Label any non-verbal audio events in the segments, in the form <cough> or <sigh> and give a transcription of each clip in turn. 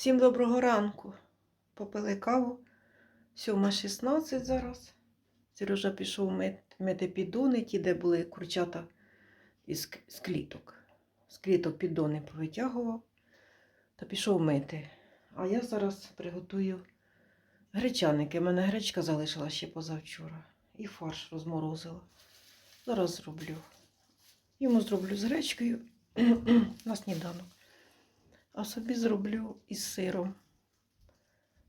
Всім доброго ранку. Попили каву. 7.16 зараз. Сережа пішов мити, піддони, ті, де були курчата із з кліток. З кліток піддони повитягував та пішов мити. А я зараз приготую гречаники. У мене гречка залишила ще позавчора. І фарш розморозила. Зараз зроблю. Йому зроблю з гречкою <clears throat> на сніданок. А собі зроблю із сиром.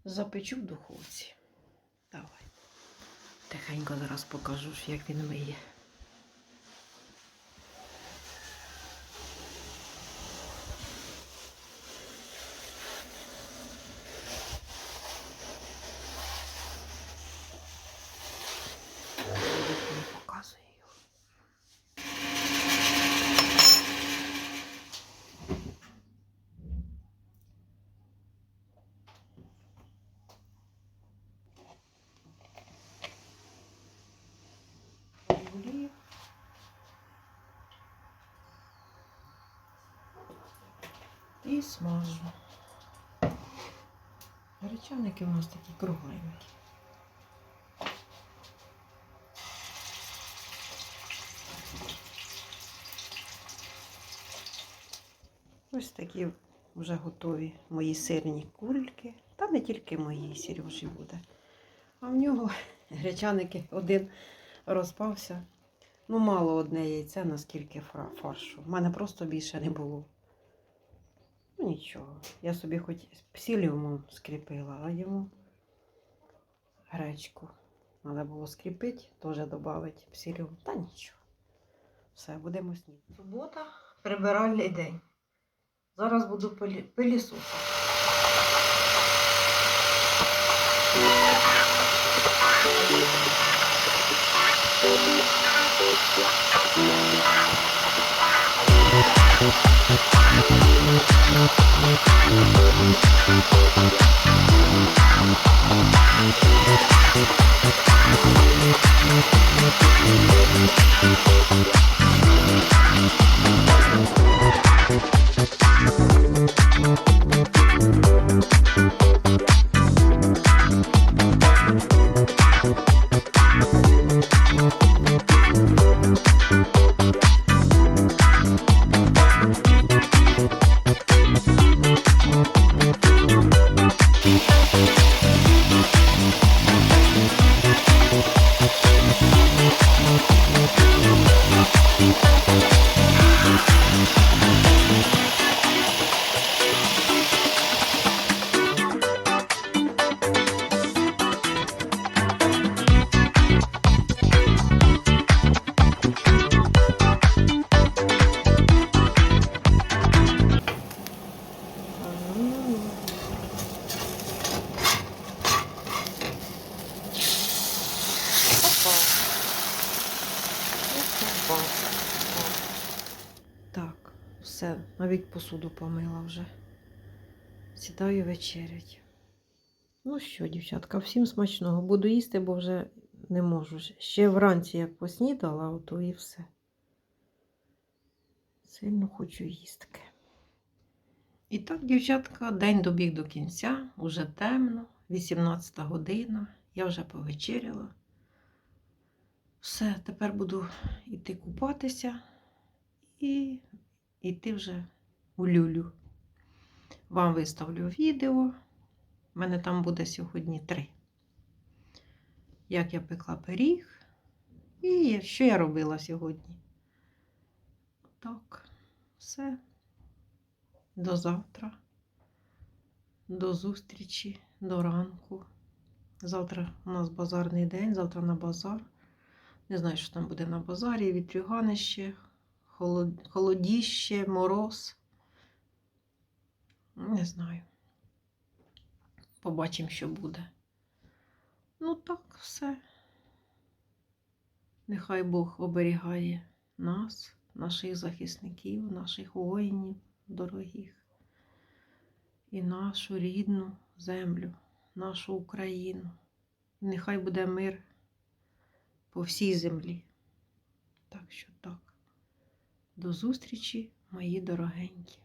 Запечу в духовці. Давай. Тихенько зараз покажу, як він миє. І смажу. Гречаники у нас такі кругленькі. Ось такі вже готові мої сирні кульки. Та не тільки мої Сережі буде. А в нього <laughs> гречаники один розпався. Ну, мало одне яйце, наскільки фаршу. У мене просто більше не було. Ну нічого. Я собі хоч псіліумом скріпила, йому гречку. Треба було скріпити, теж додати псіліум. Та нічого. Все, будемо снідати. Субота, прибиральний день. Зараз буду пилі- Thank все, навіть посуду помила вже. Сідаю вечерять. Ну що, дівчатка, всім смачного. Буду їсти, бо вже не можу. Ще вранці як поснідала, ото і все. Сильно хочу їстки. І так, дівчатка, день добіг до кінця, уже темно, 18 година. Я вже повечеряла. Все, тепер буду йти купатися і йти вже у люлю. Вам виставлю відео. У мене там буде сьогодні три. Як я пекла пиріг і що я робила сьогодні. Так, все. До завтра. До зустрічі, до ранку. Завтра у нас базарний день, завтра на базар. Не знаю, що там буде на базарі, вітрюганище, холод... холодіще, мороз. Не знаю. Побачимо, що буде. Ну так, все. Нехай Бог оберігає нас, наших захисників, наших воїнів дорогих і нашу рідну землю, нашу Україну. Нехай буде мир по всій землі. Так що так. До зустрічі, мої дорогенькі.